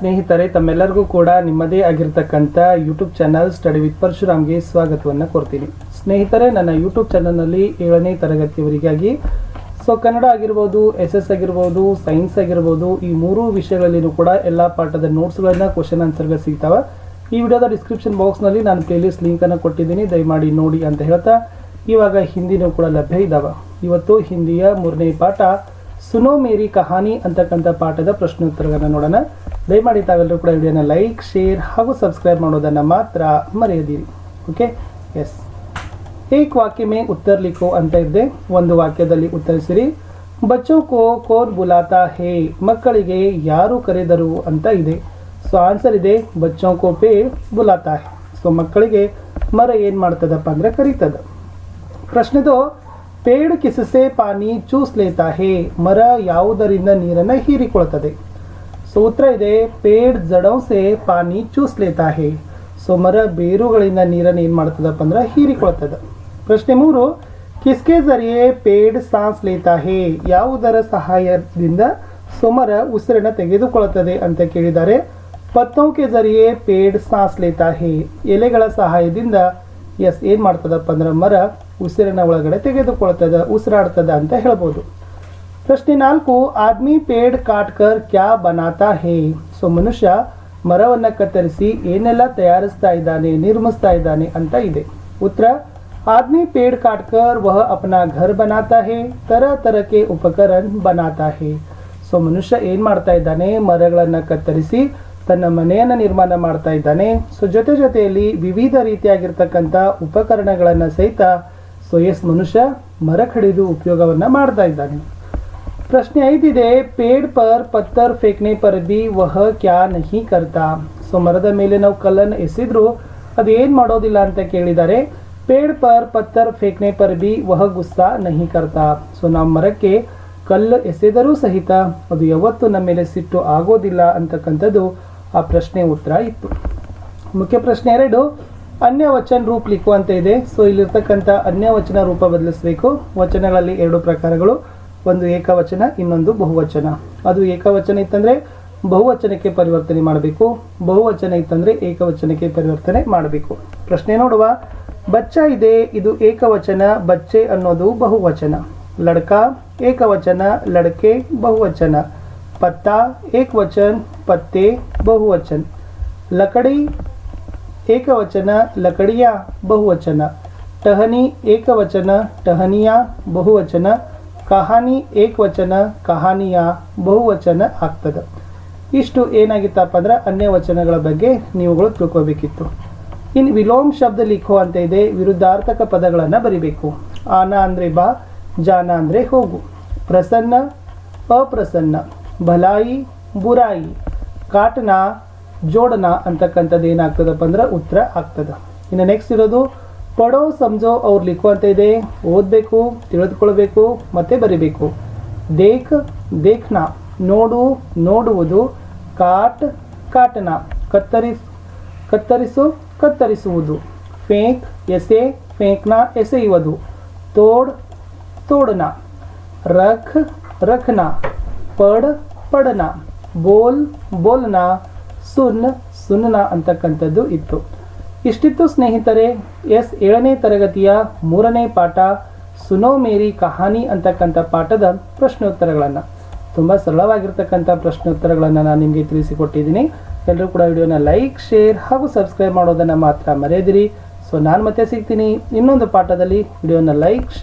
ಸ್ನೇಹಿತರೆ, ತಮ್ಮೆಲ್ಲರಿಗೂ ಕೂಡ ನಿಮ್ಮದೇ ಆಗಿರ್ತಕ್ಕಂಥ ಯೂಟ್ಯೂಬ್ ಚಾನಲ್ ಸ್ಟಡಿ ವಿತ್ ಪರಶುರಾಮ್ಗೆ ಸ್ವಾಗತವನ್ನು ಕೊಡ್ತೀನಿ ಸ್ನೇಹಿತರೆ, ನನ್ನ ಯೂಟ್ಯೂಬ್ ಚಾನಲ್ನಲ್ಲಿ ಏಳನೇ ತರಗತಿಯವರಿಗಾಗಿ ಸೊ ಕನ್ನಡ ಆಗಿರ್ಬೋದು ಎಸ್ ಎಸ್ ಆಗಿರ್ಬೋದು ಸೈನ್ಸ್ ಆಗಿರ್ಬೋದು, ಈ ಮೂರು ವಿಷಯಗಳಲ್ಲಿನೂ ಕೂಡ ಎಲ್ಲ ಪಾಠದ ನೋಟ್ಸ್ಗಳನ್ನು ಕ್ವಶನ್ ಆನ್ಸರ್ಗೆ ಸಿಗ್ತಾವೆ. ಈ ವಿಡಿಯೋದ ಡಿಸ್ಕ್ರಿಪ್ಷನ್ ಬಾಕ್ಸ್ನಲ್ಲಿ ನಾನು ಪ್ಲೇಲಿಸ್ಟ್ ಲಿಂಕನ್ನು ಕೊಟ್ಟಿದ್ದೀನಿ. ದಯಮಾಡಿ ನೋಡಿ ಅಂತ ಹೇಳ್ತಾ, ಇವಾಗ ಹಿಂದಿನೂ ಕೂಡ ಲಭ್ಯ ಇದ್ದಾವೆ ಇವತ್ತು ಹಿಂದಿಯ ಮೂರನೇ ಪಾಠ, ಸುನೋ ಮೇರಿ ಕಹಾನಿ ಅಂತಕ್ಕಂಥ ಪಾಠದ ಪ್ರಶ್ನೋತ್ತರಗಳನ್ನು ನೋಡೋಣ. ದಯಮಾಡಿ ತಾವೆಲ್ಲರೂ ಕೂಡ ವಿಡಿಯೋನ ಲೈಕ್, ಶೇರ್ ಹಾಗೂ ಸಬ್ಸ್ಕ್ರೈಬ್ ಮಾಡೋದನ್ನು ಮಾತ್ರ ಮರೆಯದಿರಿ. ಓಕೆ ಎಸ್ ಏಕ್ ವಾಕ್ಯ ಮೇ ಉತ್ತರ ಲಿಖೋ ಅಂತ ಇದ್ದೆ. ಒಂದು ವಾಕ್ಯದಲ್ಲಿ ಉತ್ತರಿಸಿರಿ. ಬಚ್ಚೋ ಕೋ, ಕೋನ್ ಬುಲಾತಾ ಹೇ, ಮಕ್ಕಳಿಗೆ ಯಾರು ಕರೆದರು? ಅಂತ ಇದೆ. ಸೊ ಆನ್ಸರ್ ಇದೆ. ಬಚ್ಚೋ ಕೋ ಪೇಡ್ ಬುಲಾತಾ ಹೇ. ಸೊ ಮಕ್ಕಳಿಗೆ ಮರ ಏನು ಮಾಡ್ತದಪ್ಪ ಅಂದರೆ ಕರೀತದ. ಪ್ರಶ್ನೆದು, ಪೇಡ್ ಕಿಸಸೆ ಪಾನಿ ಚೂಸ್ಲೇತಾ ಹೇ, ಮರ ಯಾವುದರಿಂದ ನೀರನ್ನು ಹೀರಿಕೊಳ್ತದೆ? ಸೊ ಉತ್ತರ ಇದೆ, ಪೇಡ್ ಜಡೋಸೆ ಪಾನಿ ಚೂಸ್ ಲೇತಾ ಹೇ. ಸೊ ಮರ ಬೇರುಗಳಿಂದ ನೀರನ್ನು ಏನು ಮಾಡ್ತದಪ್ಪ ಅಂದ್ರೆ ಹೀರಿಕೊಳ್ತದ. ಪ್ರಶ್ನೆ ಮೂರು, ಕಿಸ್ಕೆ ಜರಿಯೆ ಪೇಡ್ ಸಾಸ್ ಲೇತಾ ಹೇ? ಯಾವುದರ ಸಹಾಯದಿಂದ ಸುಮರ ಉಸಿರನ್ನ ತೆಗೆದುಕೊಳ್ಳುತ್ತದೆ ಅಂತ ಕೇಳಿದ್ದಾರೆ. ಪತ್ತೋಕೆ ಜರಿಯೆ ಪೇಡ್ ಸಾಸ್ ಲೇತಾ ಹೇ. ಎಲೆಗಳ ಸಹಾಯದಿಂದ, ಎಸ್, ಏನು ಮಾಡ್ತದಪ್ಪ ಅಂದ್ರೆ ಮರ ಉಸಿರನ್ನ ಒಳಗಡೆ ತೆಗೆದುಕೊಳ್ತದ, ಉಸಿರಾಡ್ತದ ಅಂತ ಹೇಳ್ಬೋದು. ಪ್ರಶ್ನೆ ನಾಲ್ಕು, ಆದ್ಮಿ ಪೇಡ್ ಕಾಟ್ಕರ್ ಕ್ಯಾ ಬನಾತಾ ಹೇ? ಸೊ ಮನುಷ್ಯ ಮರವನ್ನು ಕತ್ತರಿಸಿ ಏನೆಲ್ಲ ತಯಾರಿಸ್ತಾ ಇದ್ದಾನೆ, ನಿರ್ಮಿಸ್ತಾ ಇದ್ದಾನೆ ಅಂತ ಇದೆ. ಉತ್ತರ, ಆದ್ಮಿ ಪೇಡ್ ಕಾಟ್ಕರ್ ವಹ ಅಪನಾ ಘರ್ ಬನಾತಾ ಹೇ, ತರ ತರಕ್ಕೆ ಉಪಕರಣ ಬನಾತಾ ಹೇ. ಸೊ ಮನುಷ್ಯ ಏನ್ ಮಾಡ್ತಾ ಇದ್ದಾನೆ, ಮರಗಳನ್ನು ಕತ್ತರಿಸಿ ತನ್ನ ಮನೆಯನ್ನ ನಿರ್ಮಾಣ ಮಾಡ್ತಾ ಇದ್ದಾನೆ. ಸೊ ಜೊತೆ ಜೊತೆಯಲ್ಲಿ ವಿವಿಧ ರೀತಿಯಾಗಿರ್ತಕ್ಕಂಥ ಉಪಕರಣಗಳನ್ನ ಸಹಿತ, ಸೊ ಎಸ್ ಮನುಷ್ಯ ಮರ ಕಡಿದು ಉಪಯೋಗವನ್ನು ಮಾಡ್ತಾ ಇದ್ದಾನೆ. ಪ್ರಶ್ನೆ ಐದಿದೆ, ಪೇಡ್ ಪರ್ ಪತ್ತರ್ ಫೇಕ್ನೆ ಪರ್ ಬಿ ವಹ ಕ್ಯಾ ನಹಿ ಕರ್ತಾ? ಸೊ ಮರದ ಮೇಲೆ ನಾವು ಕಲ್ಲನ್ನು ಎಸೆದ್ರು ಅದೇನು ಮಾಡೋದಿಲ್ಲ ಅಂತ ಕೇಳಿದ್ದಾರೆ. ಪೇಡ್ ಪರ್ ಪತ್ತರ್ ಫೇಕ್ನೆ ಪರ್ ಬಿ ವಹ ಗುಸ್ಸಾ ನಹಿ ಕರ್ತಾ? ಸೊ ನಾವು ಮರಕ್ಕೆ ಕಲ್ಲು ಎಸೆದರೂ ಸಹಿತ ಅದು ಯಾವತ್ತೂ ನಮ್ಮ ಮೇಲೆ ಸಿಟ್ಟು ಆಗೋದಿಲ್ಲ ಅಂತಕ್ಕಂಥದ್ದು ಆ ಪ್ರಶ್ನೆ ಉತ್ತರ ಇತ್ತು. ಮುಖ್ಯ ಪ್ರಶ್ನೆ ಎರಡು, ಅನ್ಯ ವಚನ ರೂಪ ಲಿಖು ಅಂತ ಇದೆ. ಸೊ ಇಲ್ಲಿರ್ತಕ್ಕಂಥ ಅನ್ಯ ವಚನ ರೂಪ ಬದಲಿಸಬೇಕು. ವಚನಗಳಲ್ಲಿ ಎರಡು ಪ್ರಕಾರಗಳು. ಒಂದು ಏಕವಚನ, ಇನ್ನೊಂದು ಬಹುವಚನ. ಅದು ಏಕವಚನ ಇತ್ತಂದ್ರೆ ಬಹುವಚನಕ್ಕೆ ಪರಿವರ್ತನೆ ಮಾಡಬೇಕು. ಬಹುವಚನ ಇತ್ತಂದ್ರೆ ಏಕವಚನಕ್ಕೆ ಪರಿವರ್ತನೆ ಮಾಡಬೇಕು. ಪ್ರಶ್ನೆ ನೋಡುವ. ಬಚ್ಚ ಇದೆ, ಇದು ಏಕವಚನ, ಬಚ್ಚೆ ಅನ್ನೋದು ಬಹುವಚನ. ಲಡ್ಕ, ಏಕವಚನ, ಲಡ್ಕೆ, ಬಹುವಚನ. ಪತ್ತಾ, ಏಕವಚನ, ಪತ್ತೆ, ಬಹುವಚನ. ಲಕಡಿ, ಏಕವಚನ, ಲಕಡಿಯ, ಬಹುವಚನ. ಟಹನಿ, ಏಕವಚನ, ಟಹನಿಯ, ಬಹುವಚನ. ಕಹಾನಿ ಏಕವಚನ, ಕಹಾನಿಯ ಬಹುವಚನ ಆಗ್ತದೆ. ಇಷ್ಟು ಏನಾಗಿತ್ತಪ್ಪ ಅಂದ್ರೆ ಅನ್ಯ ವಚನಗಳ ಬಗ್ಗೆ ನೀವುಗಳು ತಿಳ್ಕೋಬೇಕಿತ್ತು ಇನ್ನು ವಿಲೋಮ್ ಶಬ್ದ ಲಿಖೋ ಅಂತ ಇದೆ, ವಿರುದ್ಧಾರ್ಥಕ ಪದಗಳನ್ನು ಬರಿಬೇಕು. ಆನ ಅಂದರೆ ಬಾ, ಜಾನ ಅಂದರೆ ಹೋಗು. ಪ್ರಸನ್ನ, ಅಪ್ರಸನ್ನ. ಭಲಾಯಿ, ಬುರಾಯಿ. ಕಾಟನ, ಜೋಡನ ಅಂತಕ್ಕಂಥದ್ದು ಏನಾಗ್ತದಪ್ಪ ಅಂದ್ರೆ ಉತ್ತರ ಆಗ್ತದೆ. ಇನ್ನು ನೆಕ್ಸ್ಟ್ ಇರೋದು ಪಡೋ ಸಮಜೋ ಅವ್ರು ಲಿಖೋ ಅಂತ ಇದೆ. ಓದಬೇಕು, ತಿಳಿದುಕೊಳ್ಬೇಕು, ಮತ್ತೆ ಬರಿಬೇಕು. ದೇಖ್, ದೇಖ್ನ, ನೋಡು, ನೋಡುವುದು, ಕಾಟ್, ಕಾಟನ, ಕತ್ತರಿಸ್, ಕತ್ತರಿಸು, ಕತ್ತರಿಸುವುದು. ಫೇಂಕ್, ಎಸೆ, ಫೇಂಕ್ನ ಎಸೆಯುವುದು. ತೋಡ್, ತೋಡನ. ರಖ್, ರಖನ. ಪಡ್, ಪಡನ. ಬೋಲ್, ಬೋಲ್ನ. ಸುನ್, ಸುನ್ನ ಅಂತಕ್ಕಂಥದ್ದು ಇತ್ತು. ಇಷ್ಟಿತ್ತು ಸ್ನೇಹಿತರೆ, ಎಸ್ ಏಳನೇ ತರಗತಿಯ ಮೂರನೇ ಪಾಠ ಸುನೋ ಮೇರಿ ಕಹಾನಿ ಅಂತಕ್ಕಂಥ ಪಾಠದ ಪ್ರಶ್ನೋತ್ತರಗಳನ್ನು. ತುಂಬ ಸರಳವಾಗಿರ್ತಕ್ಕಂಥ ಪ್ರಶ್ನೋತ್ತರಗಳನ್ನು ನಾನು ನಿಮಗೆ ತಿಳಿಸಿಕೊಟ್ಟಿದ್ದೀನಿ. ಎಲ್ಲರೂ ಕೂಡ ವಿಡಿಯೋನ ಲೈಕ್, ಶೇರ್ ಹಾಗೂ ಸಬ್ಸ್ಕ್ರೈಬ್ ಮಾಡೋದನ್ನು ಮಾತ್ರ ಮರೆಯದಿರಿ. ಸೊ ನಾನು ಮತ್ತೆ ಸಿಗ್ತೀನಿ ಇನ್ನೊಂದು ಪಾಠದಲ್ಲಿ. ವಿಡಿಯೋನ ಲೈಕ್